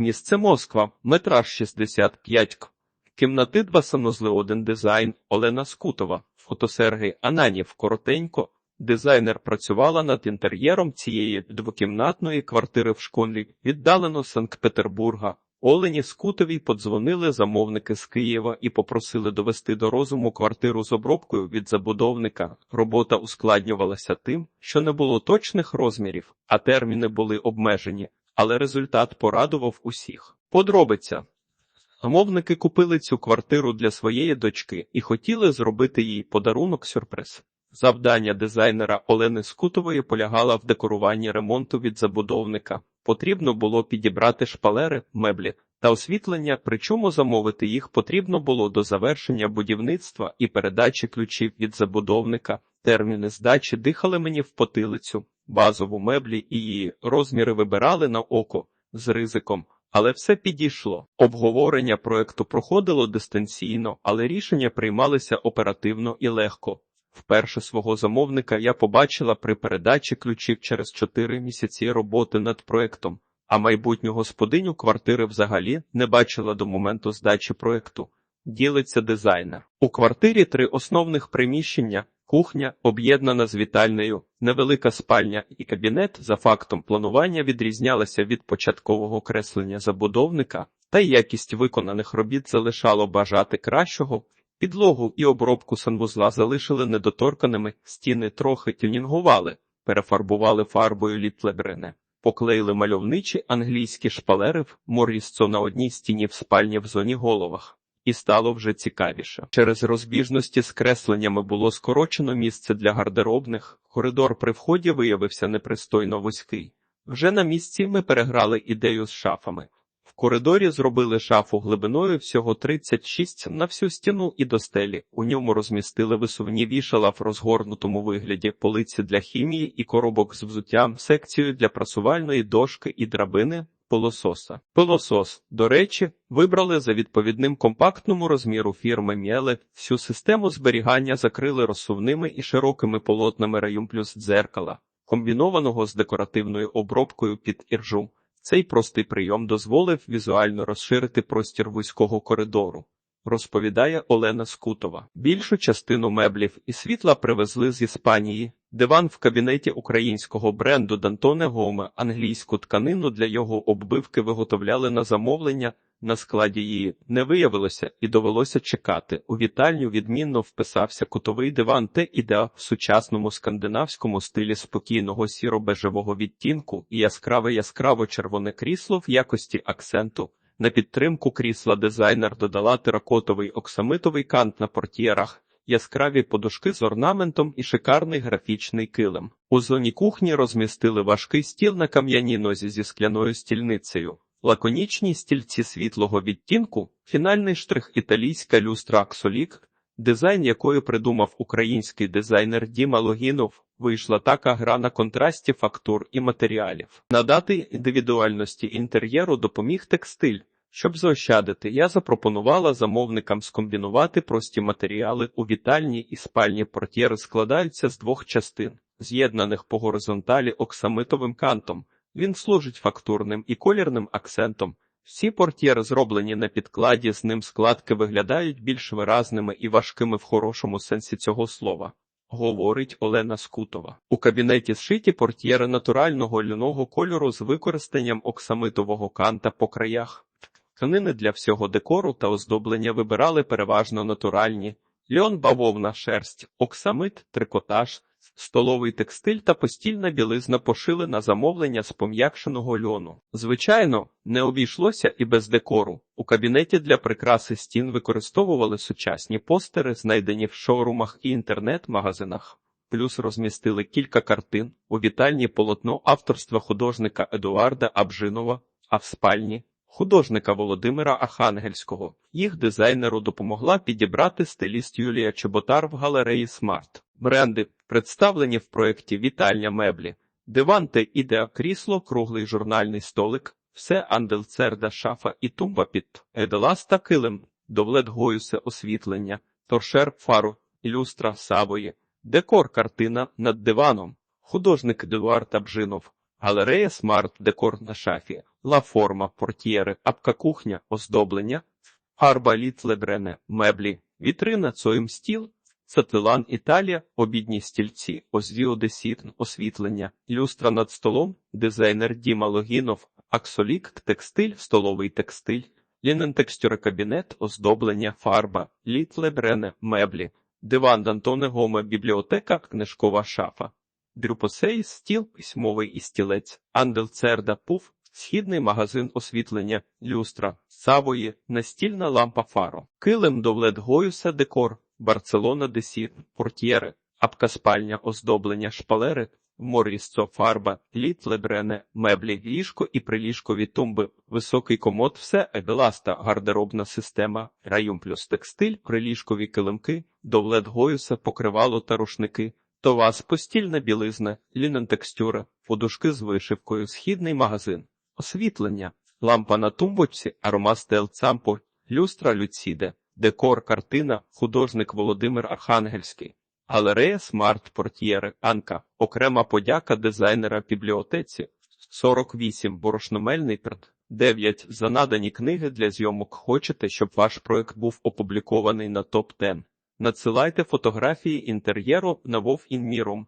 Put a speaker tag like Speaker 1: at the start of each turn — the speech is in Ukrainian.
Speaker 1: Місце Москва, метраж 65 к. Кімнати два санузли один дизайн Олена Скутова, фото Сергій Ананів коротенько. Дизайнер працювала над інтер'єром цієї двокімнатної квартири в школі, віддалено Санкт-Петербурга. Олені Скутовій подзвонили замовники з Києва і попросили довести до розуму квартиру з обробкою від забудовника. Робота ускладнювалася тим, що не було точних розмірів, а терміни були обмежені, але результат порадував усіх. Подробиця. Замовники купили цю квартиру для своєї дочки і хотіли зробити їй подарунок-сюрприз. Завдання дизайнера Олени Скутової полягало в декоруванні ремонту від забудовника. Потрібно було підібрати шпалери, меблі та освітлення, причому замовити їх потрібно було до завершення будівництва і передачі ключів від забудовника. Терміни здачі дихали мені в потилицю, базову меблі і її розміри вибирали на око з ризиком. Але все підійшло. Обговорення проекту проходило дистанційно, але рішення приймалися оперативно і легко. Вперше свого замовника я побачила при передачі ключів через чотири місяці роботи над проектом, а майбутню господиню квартири взагалі не бачила до моменту здачі проекту. Ділиться дизайнер. У квартирі три основних приміщення. Кухня об'єднана з вітальнею, невелика спальня і кабінет за фактом планування відрізнялася від початкового креслення забудовника, та якість виконаних робіт залишало бажати кращого. Підлогу і обробку санвузла залишили недоторканими, стіни трохи тюнінгували, перефарбували фарбою літлебрене, поклеїли мальовничі англійські шпалери в морізцо на одній стіні в спальні в зоні головах. І стало вже цікавіше. Через розбіжності з кресленнями було скорочено місце для гардеробних. Коридор при вході виявився непристойно вузький. Вже на місці ми переграли ідею з шафами. В коридорі зробили шафу глибиною всього 36 на всю стіну і до стелі. У ньому розмістили висувні вішала в розгорнутому вигляді полиці для хімії і коробок з взуттям, секцію для прасувальної дошки і драбини. Пилососа. Пилосос, до речі, вибрали за відповідним компактному розміру фірми Мєле. Всю систему зберігання закрили розсувними і широкими полотнами район плюс дзеркала, комбінованого з декоративною обробкою під іржу. Цей простий прийом дозволив візуально розширити простір вузького коридору. Розповідає Олена Скутова. Більшу частину меблів і світла привезли з Іспанії. Диван в кабінеті українського бренду Дантоне Гоме, англійську тканину для його оббивки виготовляли на замовлення. На складі її не виявилося і довелося чекати. У вітальню відмінно вписався кутовий диван те ідеа в сучасному скандинавському стилі спокійного сіро-бежевого відтінку і яскраве яскраво червоне крісло в якості акценту. На підтримку крісла дизайнер додала теракотовий оксамитовий кант на портьєрах, яскраві подушки з орнаментом і шикарний графічний килим. У зоні кухні розмістили важкий стіл на кам'яній нозі зі скляною стільницею. Лаконічні стільці світлого відтінку, фінальний штрих італійська люстра Аксолік, дизайн якої придумав український дизайнер Діма Логінов, вийшла така гра на контрасті фактур і матеріалів. Надати індивідуальності інтер'єру допоміг текстиль. Щоб заощадити, я запропонувала замовникам скомбінувати прості матеріали у вітальні і спальні портьєри складаються з двох частин, з'єднаних по горизонталі оксамитовим кантом. Він служить фактурним і колірним акцентом. Всі портьєри зроблені на підкладі, з ним складки виглядають більш виразними і важкими в хорошому сенсі цього слова. Говорить Олена Скутова. У кабінеті зшиті портьєри натурального льняного кольору з використанням оксамитового канта по краях. Тканини для всього декору та оздоблення вибирали переважно натуральні льон, бавовна, шерсть, оксамит, трикотаж, столовий текстиль та постільна білизна пошили на замовлення з пом'якшеного льону. Звичайно, не обійшлося і без декору. Кабінеті для прикраси стін використовували сучасні постери, знайдені в шоурумах і інтернет-магазинах. Плюс розмістили кілька картин у вітальні полотно авторства художника Едуарда Абжинова, а в спальні художника Володимира Ахангельського. Їх дизайнеру допомогла підібрати стиліст Юлія Чеботар в галереї Смарт. Бренди представлені в проєкті Вітальня меблі, диван та ідеа крісло, круглий журнальний столик, все андельцерда, шафа і тумба під еделаста килим, довлет гоюсе освітлення, торшер фару, ілюстра савої, декор картина над диваном, художник Едуард Абжинов, галерея Смарт, декор на шафі, ла форма, портьєри, апка кухня, оздоблення, фарба літлебрене, меблі, вітрина, цоїм стіл, Сателан Італія, обідні стільці, Озвіо Десітн, освітлення, люстра над столом, дизайнер Діма Логінов, Аксолік, текстиль, столовий текстиль, лінен кабінет, оздоблення, фарба, літле брене, меблі, диван Д'Антоне Гоме, бібліотека, книжкова шафа, Дрюпосей, стіл, письмовий і стілець, Андел Церда, пуф, східний магазин освітлення, люстра, савої, настільна лампа фаро, килим довлет Гоюса, декор, Барселона Десір, портьєри, апка спальня, оздоблення, шпалери, морісцо, фарба, літ, лебрене, меблі, ліжко і приліжкові тумби, високий комод, все, ебеласта, гардеробна система, район плюс текстиль, приліжкові килимки, довлет Гоюса, покривало та рушники, товаз, постільна білизна, лінен текстюра, подушки з вишивкою, східний магазин, освітлення, лампа на тумбочці, аромастел цампо, люстра люціде. Декор, картина, художник Володимир Архангельський, галерея Смарт Портьєри, Анка, окрема подяка дизайнера бібліотеці, 48 борошномельний прт, 9 за надані книги для зйомок. Хочете, щоб ваш проект був опублікований на топ 10 Надсилайте фотографії інтер'єру на Вов Інміром.